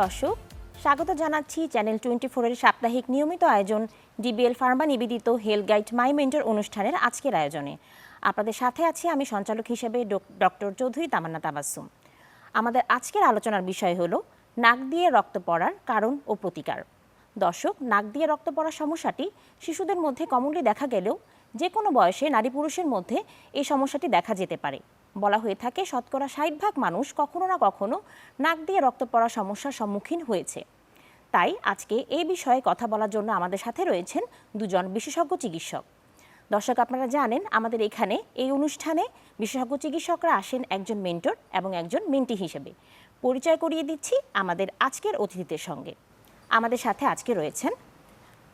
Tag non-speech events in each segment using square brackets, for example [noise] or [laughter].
দর্শক, স্বাগত জানাচ্ছি চ্যানেল টোয়েন্টি ফোরের সাপ্তাহিক নিয়মিত আয়োজন ডিবিএল ফার্মা নিবেদিত হেলথ গাইড মাই মেন্টর অনুষ্ঠানের আজকের আয়োজনে। আপনাদের সাথে আছি আমি সঞ্চালক হিসেবে ডক্টর চৌধুরী তামান্না তাবাসুম আমাদের আজকের আলোচনার বিষয় হলো, নাক দিয়ে রক্ত পড়ার কারণ ও প্রতিকার। দর্শক, নাক দিয়ে রক্ত পড়ার সমস্যাটি শিশুদের মধ্যে কমনলি দেখা গেলেও যে কোনো বয়সে নারী পুরুষের মধ্যে এই সমস্যাটি দেখা যেতে পারে। বলা হয়ে থাকে, শতকরা ষাট ভাগ মানুষ কখনো না কখনো নাক দিয়ে রক্ত পড়ার সমস্যার সম্মুখীন হয়েছে। তাই আজকে এই বিষয়ে কথা বলার জন্য আমাদের সাথে রয়েছেন দুজন বিশেষজ্ঞ চিকিৎসক। দর্শক, আপনারা জানেন আমাদের এখানে এই অনুষ্ঠানে বিশেষজ্ঞ চিকিৎসকরা আসেন একজন মেন্টর এবং একজন মেন্টি হিসেবে। পরিচয় করিয়ে দিচ্ছি আমাদের আজকের অতিথিদের সঙ্গে। আমাদের সাথে আজকে রয়েছেন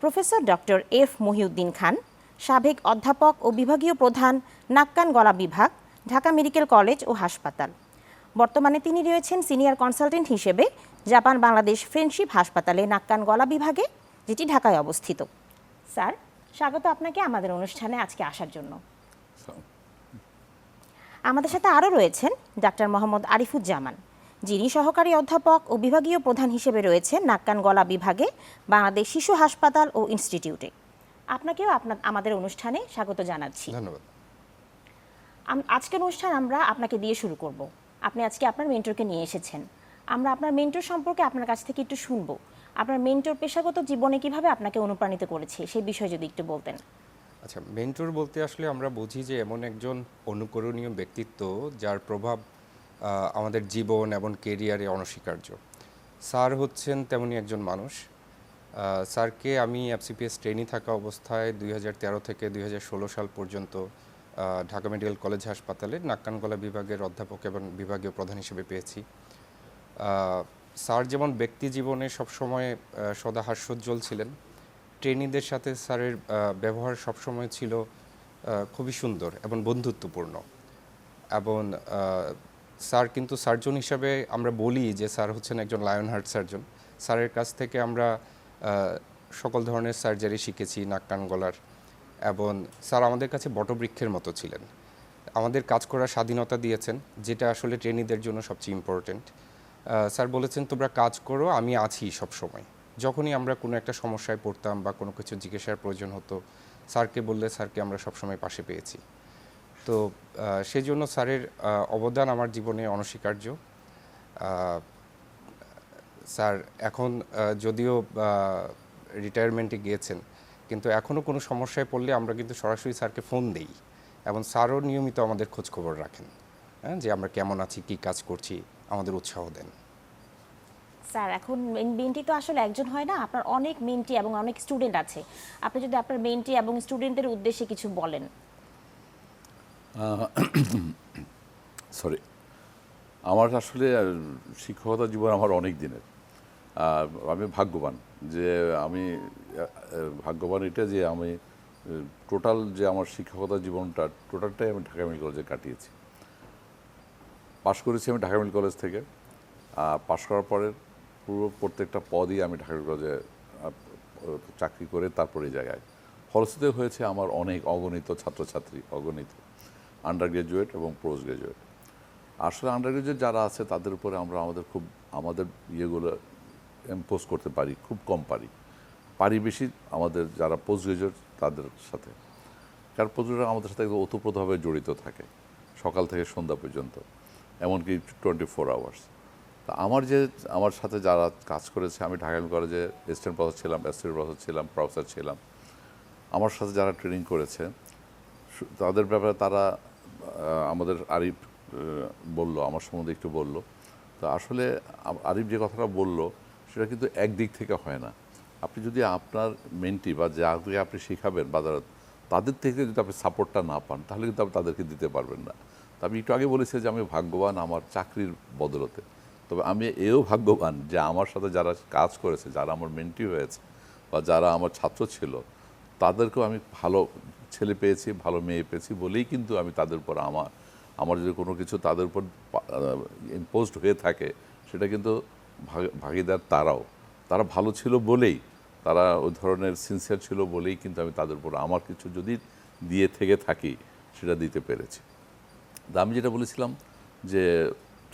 professor doctor F Mohiuddin Khan, সাবেক অধ্যাপক ও বিভাগীয় প্রধান, নাক্কান গলা বিভাগ ঢাকা মেডিকেল কলেজ ও হাসপাতাল। বর্তমানে তিনি রয়েছেন সিনিয়র কনসালটেন্ট হিসেবে জাপান বাংলাদেশ ফ্রেন্ডশিপ হাসপাতালে নাক্কান গলা বিভাগে, যেটি ঢাকায় অবস্থিত। স্যার, স্বাগত আপনাকে আমাদের অনুষ্ঠানে আজকে আসার জন্য। আমাদের সাথে আরও রয়েছেন ডাক্তার মোহাম্মদ আরিফুজ্জামান, যিনি সহকারী অধ্যাপক ও বিভাগীয় প্রধান হিসেবে রয়েছেন নাক্কান গলা বিভাগে, বাংলাদেশ শিশু হাসপাতাল ও ইনস্টিটিউটে। আপনাকেও আপনার, আমাদের অনুষ্ঠানে স্বাগত জানাচ্ছি। ধন্যবাদ। আজকের অনুষ্ঠান আমরা আপনাকে দিয়ে শুরু করব। আপনি আজকে আপনার মেন্টরকে নিয়ে এসেছেন। আমরা আপনার মেন্টর সম্পর্কে আপনার কাছ থেকে একটু শুনব। আপনার মেন্টর পেশাগত জীবনে কীভাবে আপনাকে অনুপ্রাণিত করেছে, সেই বিষয়ে যদি একটু বলতেন। আচ্ছা মেন্টর বলতে আসলে আমরা বুঝি যে এমন একজন অনুকরণীয় ব্যক্তিত্ব যার প্রভাব আমাদের জীবন এবং কেরিয়ারে অনস্বীকার্য। স্যার হচ্ছেন তেমনই একজন মানুষ। স্যারকে আমি এফসিপিএস ট্রেনি থাকা অবস্থায় দুই হাজার তেরো থেকে দুই হাজার ষোলো সাল পর্যন্ত ঢাকা মেডিকেল কলেজ হাসপাতালে নাক্কানগলা বিভাগের অধ্যাপক এবং বিভাগীয় প্রধান হিসেবে পেয়েছি। স্যার যেমন ব্যক্তি জীবনে সবসময় সদা হাস্যোজ্জ্বল ছিলেন। ট্রেনিদের সাথে স্যারের ব্যবহার সবসময় ছিল খুবই সুন্দর এবং বন্ধুত্বপূর্ণ। এবং স্যার কিন্তু সার্জন হিসাবে আমরা বলি যে স্যার হচ্ছেন একজন লায়ন হার্ট সার্জন। স্যারের কাছ থেকে আমরা সকল ধরনের সার্জারি শিখেছি নাক কান গলার এবং স্যার আমাদের কাছে বটবৃক্ষের মতো ছিলেন। আমাদের কাজ করার স্বাধীনতা দিয়েছেন, যেটা আসলে ট্রেনিদের জন্য সবচেয়ে ইম্পর্টেন্ট স্যার বলেছেন, তোমরা কাজ করো, আমি আছি সব সময় যখনই আমরা কোনো একটা সমস্যায় পড়তাম বা কোনো কিছু জিজ্ঞাসার প্রয়োজন হতো, স্যারকে বললে স্যারকে আমরা সবসময় পাশে পেয়েছি। তো সেই জন্য স্যারের অবদান আমার জীবনে অনস্বীকার্য। স্যার এখন যদিও রিটায়ারমেন্টে গিয়েছেন কিন্তু এখনও কোনো সমস্যায় পড়লে আমরা কিন্তু সরাসরি স্যারকে ফোন দেই এবং স্যারও নিয়মিত আমাদের খোঁজ খবর রাখেন হ্যাঁ যে আমরা কেমন আছি কী কাজ করছি আমাদের উৎসাহ দেন। স্যার এখন মেন্টি তো আসলে একজন হয় না আপনার অনেক মেন্টি এবং অনেক স্টুডেন্ট আছে। আপনি যদি আপনার মেন্টি এবং স্টুডেন্টদের উদ্দেশ্যে কিছু বলেন। সরি [coughs] আমার আসলে শিক্ষকতা জীবন আমার অনেক দিনের। আমি ভাগ্যবান যে আমি ভাগ্যবান এটা যে আমি টোটাল যে আমার শিক্ষকতা জীবনটা টোটালটাই আমি ঢাকা মেডিকেল কলেজে কাটিয়েছি। পাশ করেছি আমি ঢাকা মেডিকেল কলেজ থেকে পাশ করার পরে পুরো প্রত্যেকটা পদই আমি ঢাকা মেডিকেল কলেজে চাকরি করে তারপরে এই জায়গায়। ফলশ্রুতি হয়েছে আমার অনেক অগণিত ছাত্রছাত্রী, অগণিত আন্ডার গ্রাজুয়েট এবং পোস্ট গ্রাজুয়েট আসলে আন্ডার গ্রাজুয়েট যারা আছে তাদের উপরে আমরা আমাদের খুব, আমাদের ইয়েগুলো ইম্পোজ করতে পারি, খুব কম পারি। পারি বেশি আমাদের যারা পোস্ট গ্রাজুয়েট তাদের সাথে। কারণ পোস্ট গ্রাজুয়েট আমাদের সাথে ওতপ্রোতভাবে জড়িত থাকে, সকাল থেকে সন্ধ্যা পর্যন্ত, এমনকি টোয়েন্টি ফোর আওয়ার্স তা আমার যে, আমার সাথে যারা কাজ করেছে, আমি ঢাকা কলেজে অ্যাসিস্ট্যান্ট প্রফেসর ছিলাম অ্যাসিস্ট্যান্ট প্রফেসর ছিলাম প্রফেসর ছিলাম। আমার সাথে যারা ট্রেনিং করেছে তাদের ব্যাপারে তারা আমাদের আরিফ বলল, আমার সম্বন্ধে একটু বলল। তো আসলে আরিফ যে কথাটা বলল, সেটা কিন্তু একদিক থেকে হয় না। আপনি যদি আপনার মেন্টি বা যাকে আপনি শেখাবেন বা যারা তাদের থেকে যদি আপনি সাপোর্টটা না পান, তাহলে কিন্তু আপনি তাদেরকে দিতে পারবেন না। তো আমি একটু আগে বলেছি যে আমি ভাগ্যবান আমার চাকরির বদলতে। তবে আমি এও ভাগ্যবান যে আমার সাথে যারা কাজ করেছে, যারা আমার মেন্টি হয়েছে বা যারা আমার ছাত্র ছিল, তাদেরকেও আমি ভালো ছেলে পেয়েছি, ভালো মেয়ে পেয়েছি বলেই কিন্তু আমি তাদের উপর আমার আমার যদি কোনো কিছু তাদের উপর ইম্পোজড হয়ে থাকে, সেটা কিন্তু ভাগ- ভাগিদার তারাও, তারা ভালো ছিল বলেই তারা ওই ধরনের সিনসিয়ার ছিল বলেই কিন্তু আমি তাদের উপর আমার কিছু যদি দিয়ে থেকে থাকি, সেটা দিতে পেরেছি। আমি যেটা বলেছিলাম যে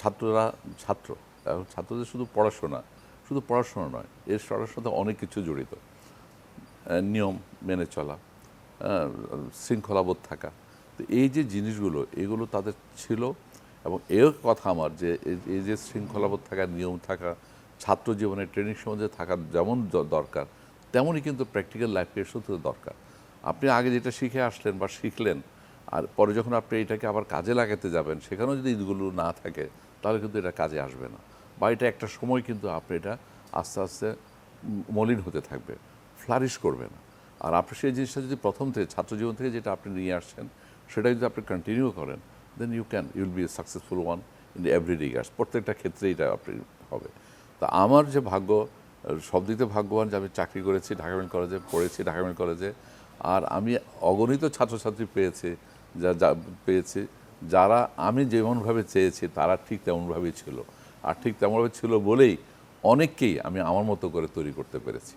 ছাত্ররা, ছাত্র, এখন ছাত্রদের শুধু পড়াশোনা শুধু পড়াশোনা নয়, এর সাথে অনেক কিছু জড়িত। নিয়ম মেনে চলা শৃঙ্খলাবোধ থাকা, তো এই যে জিনিসগুলো, এগুলো তাদের ছিল এবং এও কথা আমার যে, এই যে শৃঙ্খলাবোধ থাকা, নিয়ম থাকা ছাত্র জীবনে ট্রেনিং সম্বন্ধে থাকা যেমন দরকার, তেমনই কিন্তু প্র্যাকটিক্যাল লাইফকে শুধু দরকার। আপনি আগে যেটা শিখে আসলেন বা শিখলেন, আর পরে যখন আপনি এটাকে আবার কাজে লাগাতে যাবেন, সেখানেও যদি এইগুলো না থাকে, তাহলে কিন্তু এটা কাজে আসবে না। বা এটা একটা সময় কিন্তু আপনি এটা আস্তে আস্তে মলিন হতে থাকবে ফ্লারিশ করবে না। আর আপনি সেই জিনিসটা যদি প্রথম থেকে ছাত্র জীবন থেকে যেটা আপনি নিয়ে আসছেন, সেটা যদি আপনি কন্টিনিউ করেন then you can you'll be a successful one in every regards প্রত্যেকটা ক্ষেত্রে এটা আপনি হবে। তা আমার যে ভাগ্য সব দিক ভাগ্যবান যে আমি চাকরি করেছি, ঢাকা মেডিকেল কলেজে পড়েছি, ঢাকা মেডিকেল কলেজে, আর আমি অগণিত ছাত্রছাত্রী পেয়েছি, যা যা, পেয়েছি, যারা আমি যেমনভাবে চেয়েছি, তারা ঠিক তেমনভাবেই ছিল। আর ঠিক তেমনভাবে ছিল বলেই অনেককেই আমি আমার মতো করে তৈরি করতে পেরেছি।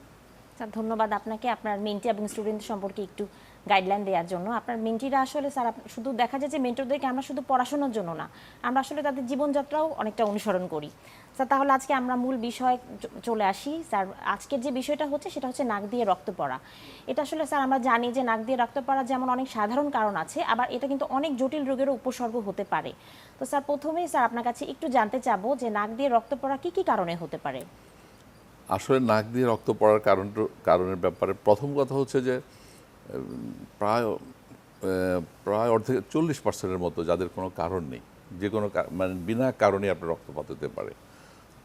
স্যার, ধন্যবাদ আপনাকে আপনার মেন্টি এবং স্টুডেন্ট সম্পর্কে একটু গাইডলাইন দেওয়ার জন্য। আপনার মেন্টিরা আসলে স্যার শুধু দেখা যায় যে মেন্টরদেরকে আমরা শুধু পড়াশোনার জন্য না, আমরা আসলে তাদের জীবনযাত্রাও অনেকটা অনুসরণ করি। স্যার, তাহলে আজকে আমরা মূল বিষয় চলে আসি। স্যার আজকের যে বিষয়টা হচ্ছে, সেটা হচ্ছে নাক দিয়ে রক্ত পড়া। এটা আসলে স্যার, আমরা জানি যে নাক দিয়ে রক্ত পড়া যেমন অনেক সাধারণ কারণ আছে, আবার এটা কিন্তু অনেক জটিল রোগেরও উপসর্গ হতে পারে। তো স্যার, প্রথমেই স্যার, আপনার কাছে একটু জানতে চাবো যে নাক দিয়ে রক্ত পড়া কি কি কারণে হতে পারে? আসলে নাক দিয়ে রক্ত পড়ার কারণ কারণের ব্যাপারে প্রথম কথা হচ্ছে যে, প্রায় প্রায় অর্ধেক, চল্লিশ পার্সেন্টের মতো যাদের কোনো কারণ নেই, যে কোনো মানে বিনা কারণে আপনার রক্তপাত হতে পারে।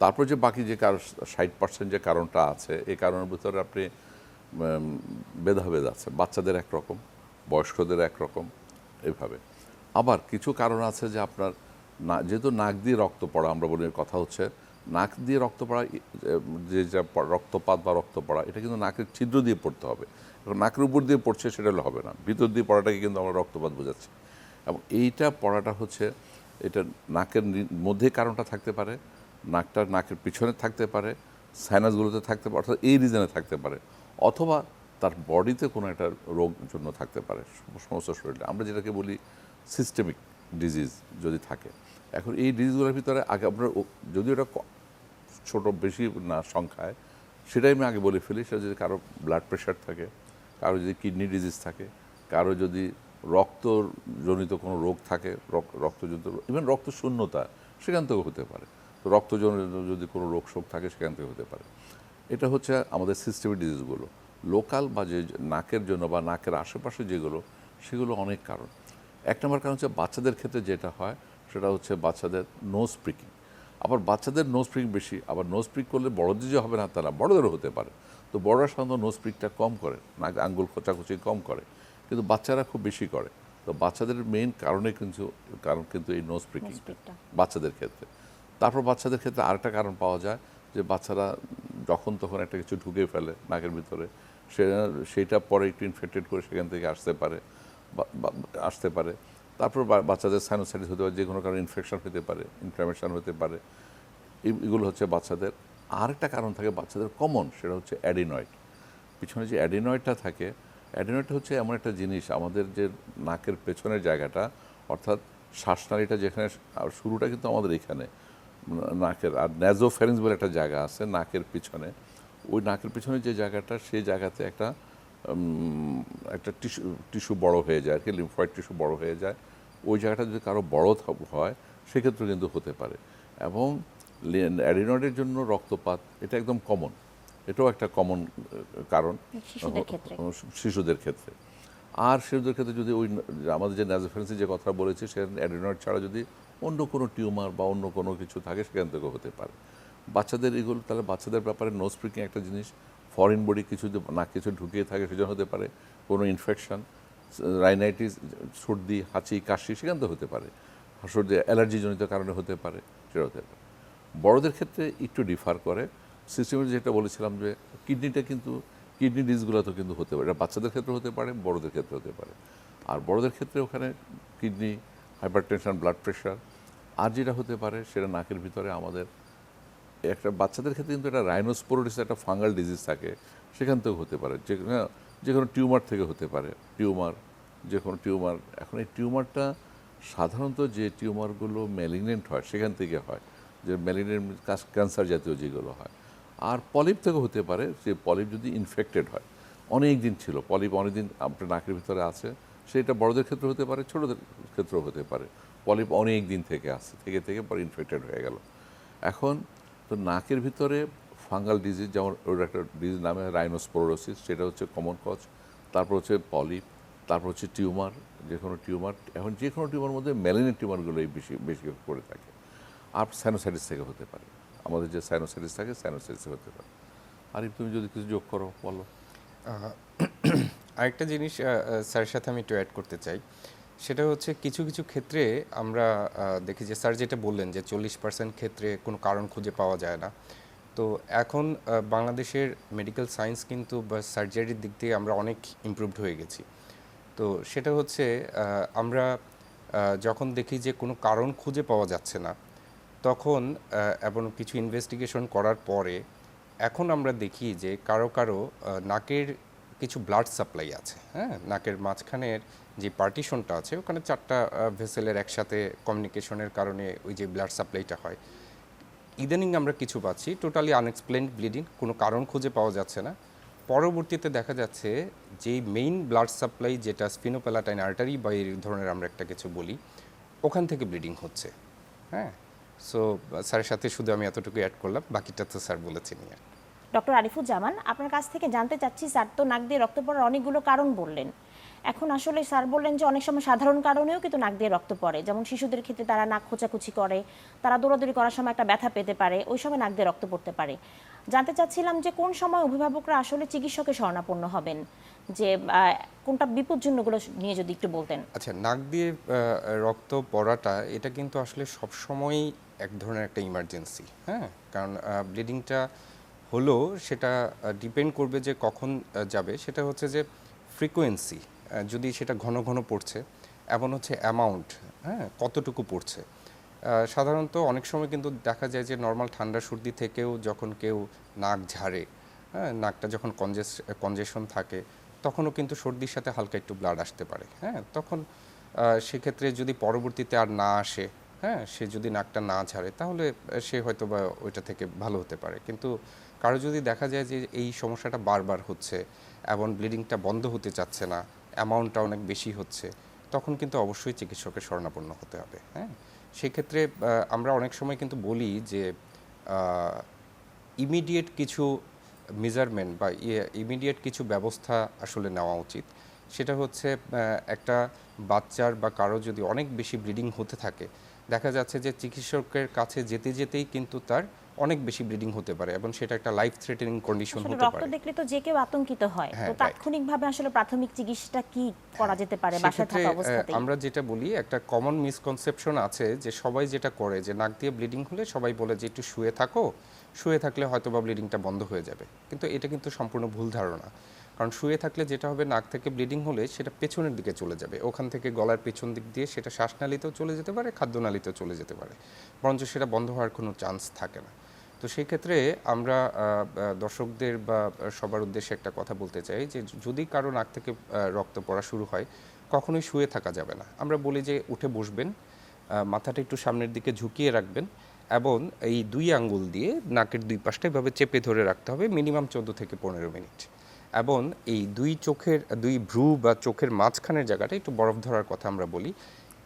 তারপর যে বাকি যে কারণ, ষাট পার্সেন্ট যে কারণটা আছে এই কারণের ভিতরে আপনি ভেদাভেদ আছে। বাচ্চাদের একরকম, বয়স্কদের একরকম, এভাবে। আবার কিছু কারণ আছে যে আপনার না, যেহেতু নাক দিয়ে রক্ত পড়া, আমরা বলি কথা হচ্ছে, নাক দিয়ে রক্ত পড়া যে, যা রক্তপাত বা রক্ত পড়া, এটা কিন্তু নাকের ছিদ্র দিয়ে পড়তে হবে। নাকের উপর দিয়ে পড়ছে সেটা হবে না। ভিতর দিয়ে পড়াটাকে কিন্তু আমরা রক্তপাত বোঝাচ্ছি। এবং এইটা পড়াটা হচ্ছে, এটা নাকের মধ্যে কারণটা থাকতে পারে নাকটা নাকের পিছনে থাকতে পারে সাইনাসগুলোতে থাকতে পারে, অর্থাৎ এই রিজনে থাকতে পারে, অথবা তার বডিতে কোনো একটা রোগ জন্য থাকতে পারে, সমস্ত শরীরে। আমরা যেটাকে বলি সিস্টেমিক ডিজিজ যদি থাকে। এখন এই ডিজিজগুলোর ভিতরে আগে আপনার যদি ওটা ছোট বেশি না সংখ্যায়, সেটাই আমি আগে বলে ফেলি, সেটা যদি কারও ব্লাড প্রেশার থাকে, কারও যদি কিডনি ডিজিজ থাকে, কারও যদি রক্তজনিত কোনো রোগ থাকে রক- রক্তজনিত ইভেন রক্ত শূন্যতা সেখান থেকেও হতে পারে। তো রক্তজনিত যদি কোনো রোগ শোক থাকে সেখান থেকে হতে পারে। এটা হচ্ছে আমাদের সিস্টেমিক ডিজিজগুলো লোকাল বা যে নাকের জন্য বা নাকের আশেপাশে যেগুলো সেগুলো অনেক কারণ। এক নম্বর কারণ হচ্ছে বাচ্চাদের ক্ষেত্রে যেটা হয় সেটা হচ্ছে বাচ্চাদের নোজ প্রিকিং আবার বাচ্চাদের নোজ প্রিক বেশি আবার নোজ প্রিক করলে বড়দের যে হবে না তারা বড়দেরও হতে পারে। তো বড়রা সাধারণত নোজ প্রিকটা কম করে নাক আঙ্গুল খোঁচাখুচি কম করে কিন্তু বাচ্চারা খুব বেশি করে। তো বাচ্চাদের মেইন কারণে কিন্তু কারণ কিন্তু এই নোজ প্রিকিং Nose prick টা। বাচ্চাদের ক্ষেত্রে। তারপর বাচ্চাদের ক্ষেত্রে আরেকটা কারণ পাওয়া যায় যে বাচ্চারা যখন তখন একটা কিছু ঢুকে ফেলে নাকের ভিতরে, সে সেইটা পরে একটু ইনফেক্টেড করে সেখান থেকে আসতে পারে আসতে পারে। তারপর বাচ্চাদের সাইনোসাইটিস হতে পারে যে কোনো কারণে ইনফেকশন হতে পারে ইনফ্লামেশন হতে পারে। এগুলো হচ্ছে বাচ্চাদের। আরেকটা কারণ থাকে বাচ্চাদের কমন সেটা হচ্ছে অ্যাডিনয়েড পিছনে যে অ্যাডিনয়েডটা থাকে অ্যাডিনয়েডটা হচ্ছে এমন একটা জিনিস, আমাদের যে নাকের পেছনের জায়গাটা, অর্থাৎ শ্বাসনালীটা যেখানে শুরুটা কিন্তু আমাদের এখানে। নাকের আর ন্যাজোফেরেন্স বলে একটা জায়গা আছে নাকের পিছনে। ওই নাকের পিছনে যে জায়গাটা সেই জায়গাতে একটা একটা টিস্যু টিস্যু বড় হয়ে যায় আর কি লিম্ফয়েড টিস্যু বড় হয়ে যায়। ওই জায়গাটা যদি কারও বড় হয় সেক্ষেত্রে কিন্তু হতে পারে। এবং অ্যাডিনয়েডের জন্য রক্তপাত এটা একদম কমন এটাও একটা কমন কারণ। শিশুদের ক্ষেত্রে। শিশুদের ক্ষেত্রে। আর শিশুদের ক্ষেত্রে যদি ওই আমাদের যে ন্যাজোফেরেন্সের যে কথা বলেছি সে অ্যাডিনয়েড ছাড়া যদি অন্য কোনো টিউমার বা অন্য কোনো কিছু থাকে, সেখান থেকেও হতে পারে। বাচ্চাদের এগুলো, তাহলে বাচ্চাদের ব্যাপারে নোজ প্রিকিং একটা জিনিস ফরেন বডি কিছু না কিছু ঢুকিয়ে থাকে সেজন্য হতে পারে, কোনো ইনফেকশন রাইনাইটিস সর্দি, হাঁচি, কাশি সেখান থেকে হতে পারে। সর্দি অ্যালার্জিজনিত কারণে হতে পারে সেটা হতে পারে। বড়দের ক্ষেত্রে একটু ডিফার করে। সিস্টেমের যেটা বলেছিলাম যে, কিডনিটা কিন্তু, কিডনি ডিজগুলো তো কিন্তু হতে পারে। এটা বাচ্চাদের ক্ষেত্রে হতে পারে, বড়দের ক্ষেত্রে হতে পারে। আর বড়দের ক্ষেত্রে ওখানে কিডনি হাইপার ব্লাড প্রেশার আর যেটা হতে পারে সেটা নাকের ভিতরে আমাদের, একটা বাচ্চাদের ক্ষেত্রে কিন্তু একটা রাইনোস্পোরোডিস একটা ফাঙ্গাল ডিজিজ থাকে, সেখান থেকেও হতে পারে। যে যে কোনো টিউমার থেকে হতে পারে। টিউমার যে কোনো টিউমার এখন এই টিউমারটা সাধারণত যে টিউমারগুলো ম্যালিগনেন্ট হয়, সেখান থেকে হয়, যে ম্যালিগনেন্ট ক্যান্সার জাতীয় যেগুলো হয়। আর পলিপ থেকে হতে পারে, যে পলিপ যদি ইনফেক্টেড হয়। অনেক দিন ছিল পলিপ অনেক দিন আপনার নাকের ভিতরে আছে, সেটা বড়দের ক্ষেত্রে হতে পারে, ছোটদের ক্ষেত্রেও হতে পারে। পলিপ অনেক দিন থেকে আসছে থেকে থেকে পরে ইনফেক্টেড হয়ে গেল। এখন তো নাকের ভিতরে ফাঙ্গাল ডিজিজ যেমন ওর একটা ডিজিজ নামে রাইনোস্পোরোসিস সেটা হচ্ছে কমন কজ তারপর হচ্ছে পলিপ তারপর হচ্ছে টিউমার যে কোনো টিউমার এখন যে কোনো টিউমার মধ্যে ম্যালিনের টিউমারগুলোই বেশি বেশি করে থাকে। আর সাইনোসাইটিস থেকে হতে পারে। আমাদের যে সাইনোসাইটিস থাকে সাইনোসাইটিস হতে পারে। আর তুমি যদি কিছু যোগ করো, বলো। [clears throat] আরেকটা জিনিস স্যারের সাথে আমি একটু অ্যাড করতে চাই। সেটা হচ্ছে কিছু কিছু ক্ষেত্রে আমরা দেখি যে স্যার যেটা বললেন যে চল্লিশ পার্সেন্ট ক্ষেত্রে কোনো কারণ খুঁজে পাওয়া যায় না। তো এখন বাংলাদেশের মেডিকেল সায়েন্স কিন্তু বা সার্জারির দিক থেকে আমরা অনেক ইমপ্রুভড হয়ে গেছি। তো সেটা হচ্ছে আমরা যখন দেখি যে কোনো কারণ খুঁজে পাওয়া যাচ্ছে না, তখন এবং কিছু ইনভেস্টিগেশন করার পরে, এখন আমরা দেখি যে কারও কারও নাকের কিছু ব্লাড সাপ্লাই আছে হ্যাঁ? নাকের মাঝখানের যে পার্টিশনটা আছে, ওখানে চারটা ভেসেলের একসাথে কমিউনিকেশনের কারণে ওই যে ব্লাড সাপ্লাইটা হয়। ইদানিং আমরা কিছু পাচ্ছি টোটালি আনএক্সপ্লেন ব্লিডিং কোনো কারণ খুঁজে পাওয়া যাচ্ছে না। পরবর্তীতে দেখা যাচ্ছে যে মেইন ব্লাড সাপ্লাই যেটা স্পিনোপ্যালাটাইন আর্টারি বা এই ধরনের আমরা একটা কিছু বলি, ওখান থেকে ব্লিডিং হচ্ছে হ্যাঁ? সো স্যারের সাথে শুধু আমি এতটুকু অ্যাড করলাম, বাকিটা তো স্যার বলেছেনই আর। ডক্টর আরিফুজ্জামান, আপনার কাছ থেকে জানতে চাচ্ছি, স্যার তো নাক দিয়ে রক্ত পড়ার অনেকগুলো কারণ বললেন। এখন আসলে স্যার বললেন যে অনেক সময় সাধারণ কারণেও কিন্তু নাক দিয়ে রক্ত পড়ে। যেমন শিশুদের ক্ষেত্রে তারা নাক খোঁচাখুচি করে, তারা দৌড়াদৌড়ি করার সময় একটা ব্যথা পেতে পারে, ওই সময় নাক দিয়ে রক্ত পড়তে পারে। জানতে চাচ্ছিলাম যে কোন সময় অভিভাবকরা আসলে চিকিৎসকের শরণাপন্ন হবেন? যে কোনটা বিপজ্জনকগুলো নিয়ে যদি একটু বলতেন। আচ্ছা নাক দিয়ে রক্ত পড়াটা, এটা কিন্তু আসলে সবসময়ই এক ধরনের একটা ইমার্জেন্সি হ্যাঁ? কারণ ব্লিডিংটা হলো সেটা ডিপেন্ড করবে যে কখন যাবে। সেটা হচ্ছে যে ফ্রিকোয়েন্সি যদি সেটা ঘন ঘন পড়ছে, এমন হচ্ছে অ্যামাউন্ট হ্যাঁ কতটুকু পড়ছে। সাধারণত অনেক সময় কিন্তু দেখা যায় যে নর্মাল ঠান্ডা সর্দি থেকেও যখন কেউ নাক ঝাড়ে হ্যাঁ নাকটা যখন কনজেস কনজেশন থাকে, তখনও কিন্তু সর্দির সাথে হালকা একটু ব্লাড আসতে পারে হ্যাঁ। তখন সেক্ষেত্রে যদি পরবর্তীতে আর না আসে হ্যাঁ সে যদি নাকটা না ঝাড়ে, তাহলে সে হয়তো বা ওইটা থেকে ভালো হতে পারে। কিন্তু কারও যদি দেখা যায় যে এই সমস্যাটা বারবার হচ্ছে, এবং ব্লিডিংটা বন্ধ হতে চাচ্ছে না অ্যামাউন্টটা অনেক বেশি হচ্ছে, তখন কিন্তু অবশ্যই চিকিৎসকের শরণাপন্ন হতে হবে হ্যাঁ? সেক্ষেত্রে আমরা অনেক সময় কিন্তু বলি যে ইমিডিয়েট কিছু মেজারমেন্ট বা ইমিডিয়েট কিছু ব্যবস্থা আসলে নেওয়া উচিত। সেটা হচ্ছে একটা বাচ্চার বা কারও যদি অনেক বেশি ব্লিডিং হতে থাকে দেখা যাচ্ছে যে চিকিৎসকের কাছে যেতে যেতেই কিন্তু তার অনেক বেশি ব্লিডিং হতে পারে এবং সেটা একটা লাইফ থ্রেটেনিং কন্ডিশন হতে রক্ত পারে। দেখলে তো যে কেউ আতঙ্কিত হয়। হ্যাঁ, তো তাৎক্ষণিকভাবে আসলে প্রাথমিক চিকিৎসাটা কি করা যেতে পারে বাসায় থাকা অবস্থাতেই? আমরা যেটা বলি একটা কমন মিসকনসেপশন আছে যে সবাই যেটা করে যে নাক দিয়ে ব্লিডিং হলে সবাই বলে যে একটু শুয়ে থাকো শুয়ে থাকলে হয়তো বা ব্লিডিংটা বন্ধ হয়ে যাবে। কিন্তু এটা কিন্তু সম্পূর্ণ ভুল ধারণা। কারণ শুয়ে থাকলে যেটা হবে নাক থেকে ব্লিডিং হলে সেটা পেছনের দিকে চলে যাবে। ওখান থেকে গলার পেছন দিক দিয়ে সেটা শ্বাসনালীতেও চলে যেতে পারে, খাদ্যনালীতেও চলে যেতে পারে। বরঞ্চ সেটা বন্ধ হওয়ার কোনো চান্স থাকে না। তো সেই ক্ষেত্রে আমরা দর্শকদের বা সবার উদ্দেশ্যে একটা কথা বলতে চাই যে যদি কারও নাক থেকে রক্ত পড়া শুরু হয়, কখনোই শুয়ে থাকা যাবে না। আমরা বলি যে উঠে বসবেন মাথাটা একটু সামনের দিকে ঝুঁকিয়ে রাখবেন এবং এই দুই আঙ্গুল দিয়ে নাকের দুই পাশটা এভাবে চেপে ধরে রাখতে হবে মিনিমাম চোদ্দ থেকে পনেরো মিনিট। এবং এই দুই চোখের দুই ভ্রু বা চোখের মাঝখানের জায়গাটা একটু বরফ ধরার কথা আমরা বলি।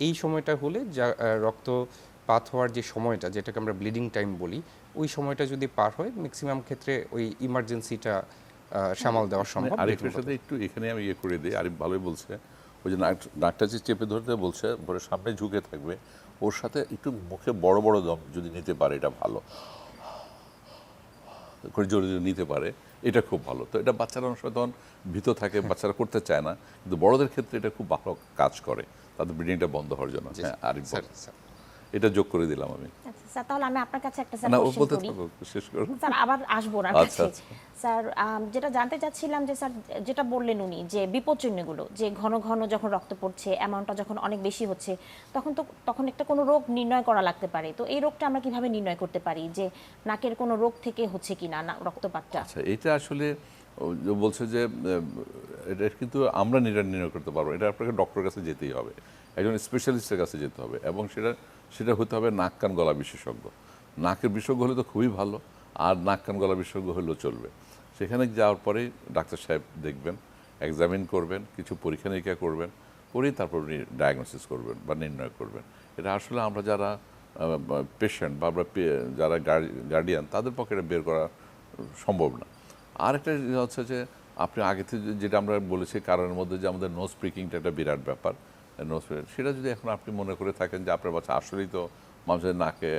এই সময়টা হলে যা রক্ত পাত হওয়ার যে সময়টা যেটাকে আমরা ব্লিডিং টাইম বলি ওই সময়টা যদি পার হয় ম্যাক্সিমাম ক্ষেত্রে ওই ইমার্জেন্সিটা সামাল দেওয়া সম্ভব। মানে আরিফের সাথে একটু এখানে আমি ইয়ে করে দিই আরিফ ভালোই বলছে। ওই যে নাক নাকটা যে চেপে ধরতে বলছে পরে সামনে ঝুঁকে থাকবে ওর সাথে একটু মুখে বড় বড় দম যদি নিতে পারে এটা ভালো। করে জোরে জোরে নিতে পারে এটা খুব ভালো। তো এটা বাচ্চারা অনেক সময় তখন ভীত থাকে বাচ্চারা করতে চায় না কিন্তু বড়দের ক্ষেত্রে এটা খুব ভালো কাজ করে। তাদের ব্রিডিংটা বন্ধ হওয়ার জন্য। হ্যাঁ আর। এটা যোগ করে দিলাম আমি। আচ্ছা স্যার তাহলে আমি আপনার কাছে একটা স্যার শেষ স্যার আবার আসব ওনার আচ্ছা, কাছে স্যার যেটা জানতে চাচ্ছিলাম যে স্যার যেটা বললেন উনি যে বিপদ চিহ্নগুলো যে ঘন ঘন যখন রক্ত পড়ছে অ্যামাউন্টটা যখন অনেক বেশি হচ্ছে তখন তো তখন একটা কোনো রোগ নির্ণয় করা লাগতে পারে। তো এই রোগটা আমরা কীভাবে নির্ণয় করতে পারি যে নাকের কোনো রোগ থেকে হচ্ছে কিনা না রক্তপাতটা? আচ্ছা এটা আসলে বলছে যে এটা কিন্তু আমরা নির্ণয় করতে পারব। এটা আপনাকে ডক্টরের কাছে যেতেই হবে। একজন স্পেশালিস্টের কাছে যেতে হবে এবং সেটা সেটা হতে হবে নাক কান গলা বিশেষজ্ঞ। নাকের বিশেষজ্ঞ হলে তো খুবই ভালো, আর নাক কান গলা বিশেষজ্ঞ হলেও চলবে। সেখানে যাওয়ার পরে ডাক্তার সাহেব দেখবেন এক্সামিন করবেন, কিছু পরীক্ষা নিরীক্ষা করবেন, করেই তারপর উনি ডায়াগনোসিস করবেন বা নির্ণয় করবেন। এটা আসলে আমরা যারা পেশেন্ট বা আমরা যারা গার্ডিয়ান তাদের পক্ষে এটা বের করা সম্ভব না। আর একটা হচ্ছে যে, আপনি আগে থেকে যেটা আমরা বলেছি, কারণের মধ্যে যে আমাদের নোজ স্পিকিংটা একটা বিরাট ব্যাপার। নোজ সেটা যদি এখন আপনি মনে করে থাকেন যে আপনার বাচ্চা আসলেই তো মানুষের নাকে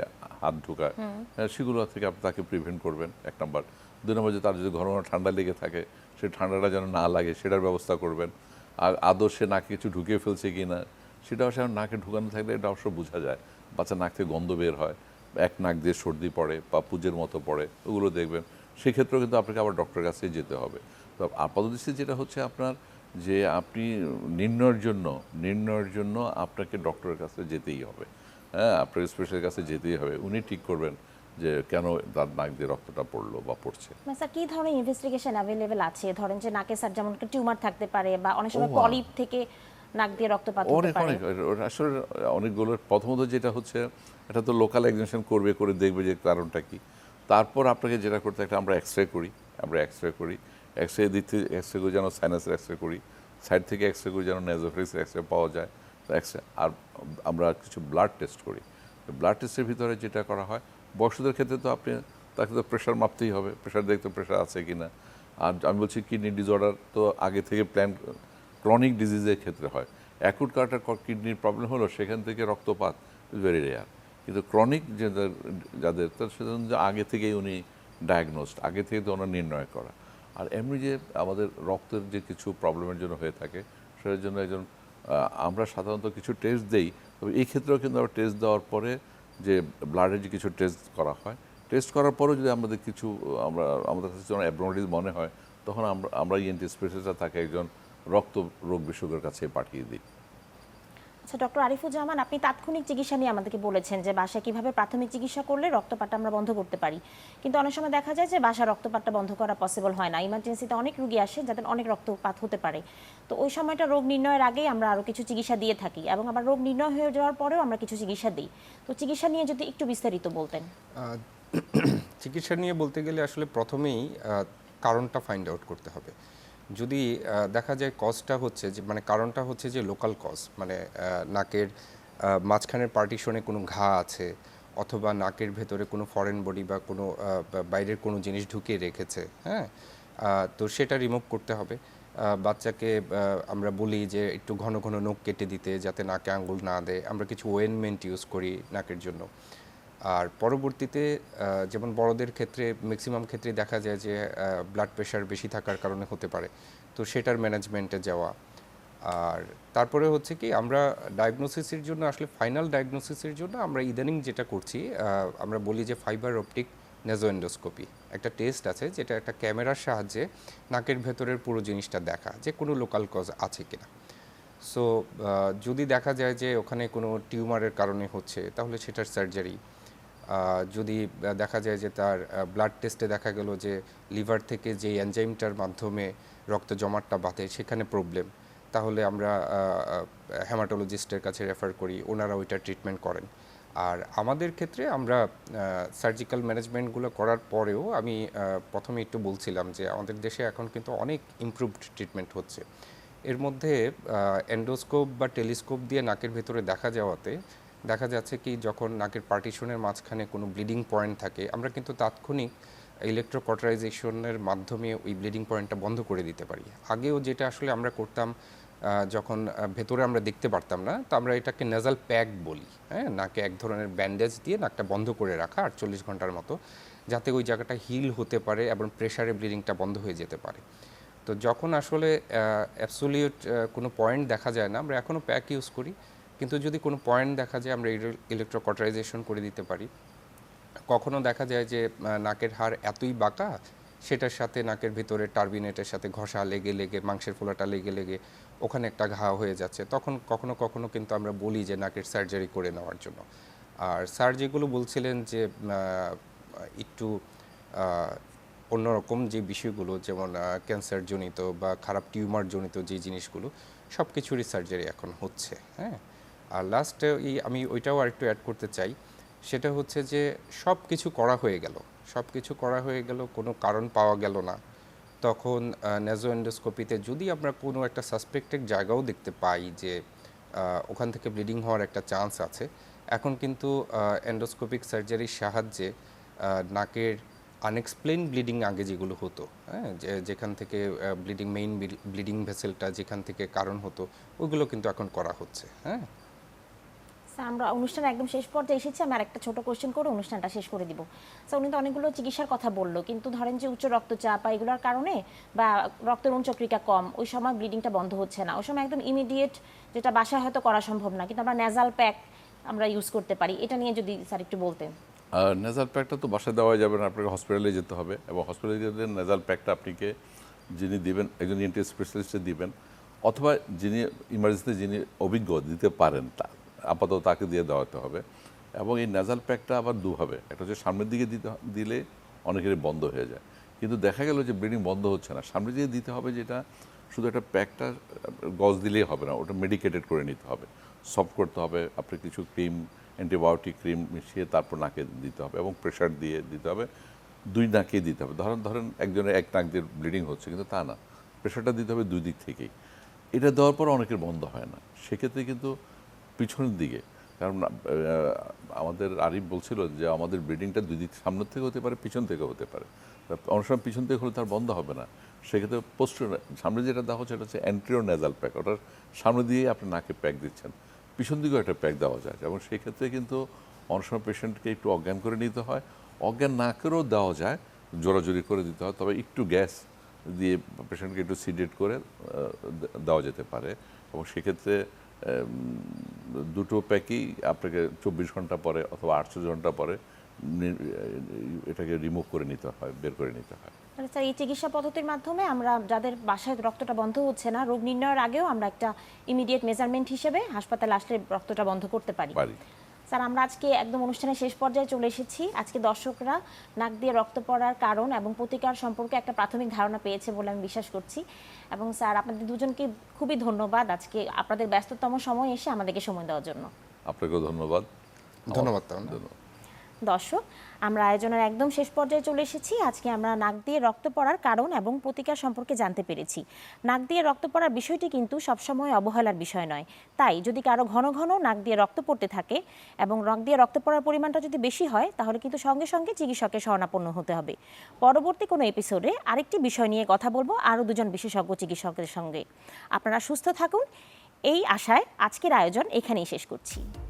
হাত ঢুকায় হ্যাঁ, সেগুলো থেকে আপনি তাকে প্রিভেন্ট করবেন এক নম্বর দুই নম্বর যে তার যদি ঘন ঘন ঠান্ডা লেগে থাকে সে ঠান্ডাটা যেন না লাগে সেটার ব্যবস্থা করবেন। আর আদৌ সে নাকে কিছু ঢুকিয়ে ফেলছে কি না সেটাও সে নাকে ঢুকানো থাকলে এটা অবশ্য বোঝা যায়। বাচ্চা নাক থেকে গন্ধ বের হয় এক নাক দিয়ে সর্দি পড়ে বা পুজের মতো পড়ে ওগুলো দেখবেন। সেক্ষেত্রেও কিন্তু আপনাকে আবার ডক্টরের কাছে যেতে হবে। তো আপাতদৃষ্টি যেটা হচ্ছে আপনার যে আপনি নির্ণয়ের জন্য নির্ণয়ের জন্য আপনাকে ডক্টরের কাছে যেতেই হবে। হ্যাঁ আপনার স্পেশালের কাছে যেতেই হবে। উনি ঠিক করবেন যে কেন তার নাক দিয়ে রক্তটা পড়ল বা পড়ছে। স্যার কি ধরনের ইনভেস্টিগেশন অ্যাভেলেবেল আছে? ধরেন যে নাকে স্যার যেমন টিউমার থাকতে পারে বা অনেক সময় পলিপ থেকে নাক দিয়ে রক্তপাত হতে অনেক পারে। অনেক ওর আসলে অনেকগুলো প্রথমত যেটা হচ্ছে এটা তো লোকাল এক্সামিনেশন করবে করে দেখবে যে কারণটা কি। তারপর আপনাকে যেটা করতে একটা আমরা এক্স রে করি আমরা এক্স রে করি। এক্স রে দিতে এক্স রে করে যেন সাইনাসের এক্স রে করি। সাইড থেকে এক্স রে করে যেন নেজোফ্রিক্সের এক্স রে পাওয়া যায়। এক্স রে আর আমরা কিছু ব্লাড টেস্ট করি। ব্লাড টেস্টের ভিতরে যেটা করা হয় বয়সদের ক্ষেত্রে তো আপনি, তাকে তো প্রেশার মাপতেই হবে। প্রেশার দেখতে প্রেশার আছে কি না আর আমি বলছি কিডনি ডিসঅর্ডার তো আগে থেকে প্ল্যান ক্রনিক ডিজিজের ক্ষেত্রে হয়। অ্যাকুট কার্টার কিডনির প্রবলেম হলো, সেখান থেকে রক্তপাত ভেরি রেয়ার কিন্তু ক্রনিক যাদের যাদের তার সেজন্য আগে থেকেই উনি ডায়াগনোসড আগে থেকে তো ওনার নির্ণয় করা। আর এমনি যে আমাদের রক্তের যে কিছু প্রবলেমের জন্য হয়ে থাকে, সেটার জন্য একজন আমরা সাধারণত কিছু টেস্ট দেই, তবে এই ক্ষেত্রেও কিন্তু আমরা টেস্ট দেওয়ার পরে যে ব্লাডের যে কিছু টেস্ট করা হয় টেস্ট করার পরেও যদি আমাদের কিছু, আমরা, আমাদের কাছে যখন অ্যাবনর্মালিটিস মনে হয়, তখন আমরা আমরা ইএনটি স্পেশালিস্টরা তাকে একজন রক্ত রোগ বিশেষজ্ঞের কাছে পাঠিয়ে দিই। আচ্ছা ডক্টর আরিফুজ্জামান, আপনি তাৎক্ষণিক চিকিৎসা নিয়ে আমাদেরকে বলেছেন যে বাসায় কীভাবে প্রাথমিক চিকিৎসা করলে রক্তপাতটা আমরা বন্ধ করতে পারি। কিন্তু অনেক সময় দেখা যায় যে বাসা রক্তপাতটা বন্ধ করা পসিবল হয় না। ইমার্জেন্সিতে অনেক রুগী আসে যাদের অনেক রক্তপাত হতে পারে। তো ওই সময়টা রোগ নির্ণয়ের আগেই আমরা আরও কিছু চিকিৎসা দিয়ে থাকি এবং আবার রোগ নির্ণয় হয়ে যাওয়ার পরেও আমরা কিছু চিকিৎসা দিই। তো চিকিৎসা নিয়ে যদি একটু বিস্তারিত বলতেন। [clears throat] চিকিৎসা নিয়ে বলতে গেলে আসলে প্রথমেই কারণটা ফাইন্ড আউট করতে হবে। যদি দেখা যায় কজটা হচ্ছে যে মানে কারণটা হচ্ছে যে লোকাল কজ মানে নাকের মাঝখানের পার্টিশনে কোনো ঘা আছে, অথবা নাকের ভেতরে কোনো ফরেন বডি বা কোনো বাইরের কোনো জিনিস ঢুকিয়ে রেখেছে হ্যাঁ? তো সেটা রিমুভ করতে হবে। বাচ্চাকে আমরা বলি যে একটু ঘন ঘন নখ কেটে দিতে যাতে নাকে আঙ্গুল না দেয়। আমরা কিছু ওয়েনমেন্ট ইউজ করি নাকের জন্য। আর পরবর্তীতে যেমন বড়দের ক্ষেত্রে ম্যাক্সিমাম ক্ষেত্রে দেখা যায় যে ব্লাড প্রেশার বেশি থাকার কারণে হতে পারে। তো সেটার ম্যানেজমেন্টে যাওয়া। আর তারপরে হচ্ছে কি, আমরা ডায়াগনোসিসের জন্য, আসলে ফাইনাল ডায়াগনোসিসের জন্য আমরা ইদানিং যেটা করছি আমরা বলি যে ফাইবার অপটিক নেজোএন্ডোস্কোপি একটা টেস্ট আছে, যেটা একটা ক্যামেরার সাহায্যে নাকের ভেতরের পুরো জিনিসটা দেখা, যে কোনো লোকাল কজ আছে কিনা। সো যদি দেখা যায় যে ওখানে কোনো টিউমারের কারণে হচ্ছে, তাহলে সেটার সার্জারি যদি দেখা যায় যে তার ব্লাড টেস্টে দেখা গেল যে লিভার থেকে যে এনজাইমটার মাধ্যমে রক্ত জমাটটা বাঁধে, সেখানে প্রবলেম তাহলে আমরা হ্যামাটোলজিস্টের কাছে রেফার করি, ওনারা ওইটা ট্রিটমেন্ট করেন। আর আমাদের ক্ষেত্রে আমরা সার্জিক্যাল ম্যানেজমেন্টগুলো করার পরেও আমি প্রথমে একটু বলছিলাম যে আমাদের দেশে এখন কিন্তু অনেক ইমপ্রুভড ট্রিটমেন্ট হচ্ছে। এর মধ্যে এন্ডোস্কোপ বা টেলিস্কোপ দিয়ে নাকের ভেতরে দেখা যাওয়াতে দেখা যাচ্ছে কি যখন নাকের পার্টিশনের মাঝখানে কোনো ব্লিডিং পয়েন্ট থাকে, আমরা কিন্তু তাৎক্ষণিক ইলেকট্রোকটারাইজেশনের মাধ্যমে ওই ব্লিডিং পয়েন্টটা বন্ধ করে দিতে পারি। আগেও যেটা আসলে আমরা করতাম যখন ভেতরে আমরা দেখতে পারতাম না, তো আমরা এটাকে নেজাল প্যাক বলি হ্যাঁ? নাকে এক ধরনের ব্যান্ডেজ দিয়ে নাকটা বন্ধ করে রাখা আটচল্লিশ ঘণ্টার মতো, যাতে ওই জায়গাটা হিল হতে পারে এবং প্রেশারে ব্লিডিংটা বন্ধ হয়ে যেতে পারে। তো যখন আসলে অ্যাবসোলিউট কোনো পয়েন্ট দেখা যায় না, আমরা এখনও প্যাক ইউজ করি। কিন্তু যদি কোনো পয়েন্ট দেখা যায় আমরা ইলেকট্রোকটারাইজেশন করে দিতে পারি, কখনো দেখা যায় যে নাকের হাড় এতই বাঁকা, সেটার সাথে নাকের ভিতরে টার্বিনেটের সাথে ঘষা লেগে লেগে, মাংসের ফোলাটা লেগে লেগে, ওখানে একটা ঘা হয়ে যাচ্ছে। তখন কখনো কখনো কিন্তু আমরা বলি যে, নাকের সার্জারি করে নেওয়ার জন্য। আর স্যার যেগুলো বলছিলেন যে একটু অন্যরকম যে বিষয়গুলো, যেমন ক্যান্সারজনিত বা খারাপ টিউমার জনিত যে জিনিসগুলো সব কিছুরই সার্জারি এখন হচ্ছে হ্যাঁ? আর লাস্টে এই আমি ওইটাও আরেকটু অ্যাড করতে চাই। সেটা হচ্ছে যে সব কিছু করা হয়ে গেল। সব কিছু করা হয়ে গেল, কোনো কারণ পাওয়া গেল না। তখন নেজো এন্ডোস্কোপিতে যদি আমরা কোনো একটা সাসপেক্টেড জায়গাও দেখতে পাই যে ওখান থেকে ব্লিডিং হওয়ার একটা চান্স আছে, এখন কিন্তু এন্ডোস্কোপিক সার্জারির সাহায্যে নাকের আনএক্সপ্লেন ব্লিডিং আগে যেগুলো হতো হ্যাঁ যেখান থেকে ব্লিডিং মেইন ব্লিডিং ভেসেলটা যেখান থেকে কারণ হতো, ওইগুলো কিন্তু এখন করা হচ্ছে হ্যাঁ। স্যার আমরা অনুষ্ঠান একদম শেষ পর্যায়ে এসেছি, আমি আরেকটা ছোট কোশ্চেন করে অনুষ্ঠানটা শেষ করে দিব। স্যার উনি তো অনেকগুলো চিকিৎসার কথা বলল, কিন্তু ধরেন যে উচ্চ রক্তচাপ বা এগুলোর কারণে বা রক্তের চক্রিকা কম, ওই সময় ব্লিডিংটা বন্ধ হচ্ছে না। ওই সময় একদম ইমিডিয়েট যেটা বাসায় হয়তো করা সম্ভব না, কিন্তু আমরা নেজাল প্যাক আমরা ইউজ করতে পারি। এটা নিয়ে যদি স্যার একটু বলতেন। নেজাল প্যাকটা তো বাসায় দেওয়া যাবে না, আপনাকে হসপিটালে যেতে হবে এবং হসপিটালে যেতে নেজাল প্যাকটা আপনাকে যিনি দিবেন, একজন ইএনটি স্পেশালিস্টে দিবেন, অথবা যিনি ইমার্জেন্সিতে যিনি অভিজ্ঞ দিতে পারেন তা। আপাতত তাকে দিয়ে দেওয়াতে হবে। এবং এই নেজাল প্যাকটা আবার দুভাবে একটা হচ্ছে সামনের দিকে দিতে দিলে অনেকেরই বন্ধ হয়ে যায়। কিন্তু দেখা গেল যে ব্লিডিং বন্ধ হচ্ছে না। সামনে দিকে দিতে হবে যেটা, শুধু একটা প্যাকটা গজ দিলেই হবে না। ওটা মেডিকেটেড করে নিতে হবে। সফট করতে হবে। আপনি কিছু ক্রিম অ্যান্টিবায়োটিক ক্রিম মিশিয়ে তারপর নাকে দিতে হবে এবং প্রেশার দিয়ে দিতে হবে। দুই নাকে দিতে হবে। ধরেন ধরেন একজনের এক নাক দিয়ে ব্লিডিং হচ্ছে, কিন্তু তা না। প্রেশারটা দিতে হবে দুই দিক থেকেই। এটা দেওয়ার পর অনেকের বন্ধ হয় না। সেক্ষেত্রে কিন্তু পিছনের দিকে। কারণ আমাদের আরিফ বলছিল যে, আমাদের ব্রিডিংটা দুই দিক, সামনের থেকে হতে পারে, পিছন থেকে হতে পারে। অনেক সময় পিছন থেকে হলে তার বন্ধ হবে না। সেক্ষেত্রে পোস্ট সামনে যেটা দেওয়া হচ্ছে এটা হচ্ছে অ্যান্ট্রিও নেজাল প্যাক ওটার সামনে দিয়ে আপনি নাকে প্যাক দিচ্ছেন। পিছন দিকেও একটা প্যাক দেওয়া যায়। এবং সেক্ষেত্রে কিন্তু অনেক সময় পেশেন্টকে একটু অজ্ঞান করে নিতে হয়। অজ্ঞান না করেও দেওয়া যায়, জোরাজোরি করে দিতে হয়। তবে একটু গ্যাস দিয়ে পেশেন্টকে একটু সিডেট করে দেওয়া যেতে পারে। এবং সেক্ষেত্রে দুটো প্যাকই আপনাকে চব্বিশ ঘণ্টা পরে অথবা আটশো ঘণ্টা পরে এটাকে রিমুভ করে নিতে হয় বের করে নিতে হয়। তাহলে স্যার এই চিকিৎসা পদ্ধতির মাধ্যমে আমরা যাদের বাসায় রক্তটা বন্ধ হচ্ছে না রোগ নির্ণয়ের আগেও আমরা একটা ইমিডিয়েট মেজারমেন্ট হিসেবে হাসপাতালে আসলে রক্তটা বন্ধ করতে পারি। স্যার আমরা আজকে একদম অনুষ্ঠানের শেষ পর্যায়ে চলে এসেছি। আজকে দর্শকরা নাক দিয়ে রক্ত পড়ার কারণ এবং প্রতিকার সম্পর্কে একটা প্রাথমিক ধারণা পেয়েছে বলে আমি বিশ্বাস করছি। এবং স্যার আপনাদের দুজনকে খুবই ধন্যবাদ আজকে আপনাদের ব্যস্ততম সময় এসে আমাদেরকে সময় দেওয়ার জন্য। আপনাকেও ধন্যবাদ। ধন্যবাদ ধন্যবাদ। দর্শক, আমরা আয়োজনের একদম শেষ পর্যায়ে চলে এসেছি। আজকে আমরা নাক দিয়ে রক্ত পড়ার কারণ এবং প্রতিকার সম্পর্কে জানতে পেরেছি। নাক দিয়ে রক্ত পড়ার বিষয়টি কিন্তু সবসময় অবহেলার বিষয় নয়। তাই যদি কারও ঘন ঘন নাক দিয়ে রক্ত পড়তে থাকে এবং নাক দিয়ে রক্ত পড়ার পরিমাণটা যদি বেশি হয়, তাহলে কিন্তু সঙ্গে সঙ্গে চিকিৎসকের শরণাপন্ন হতে হবে। পরবর্তী কোনো এপিসোডে আরেকটি বিষয় নিয়ে কথা বলব, আরও দুজন বিশেষজ্ঞ চিকিৎসকের সঙ্গে। আপনারা সুস্থ থাকুন। এই আশায় আজকের আয়োজন এখানেই শেষ করছি।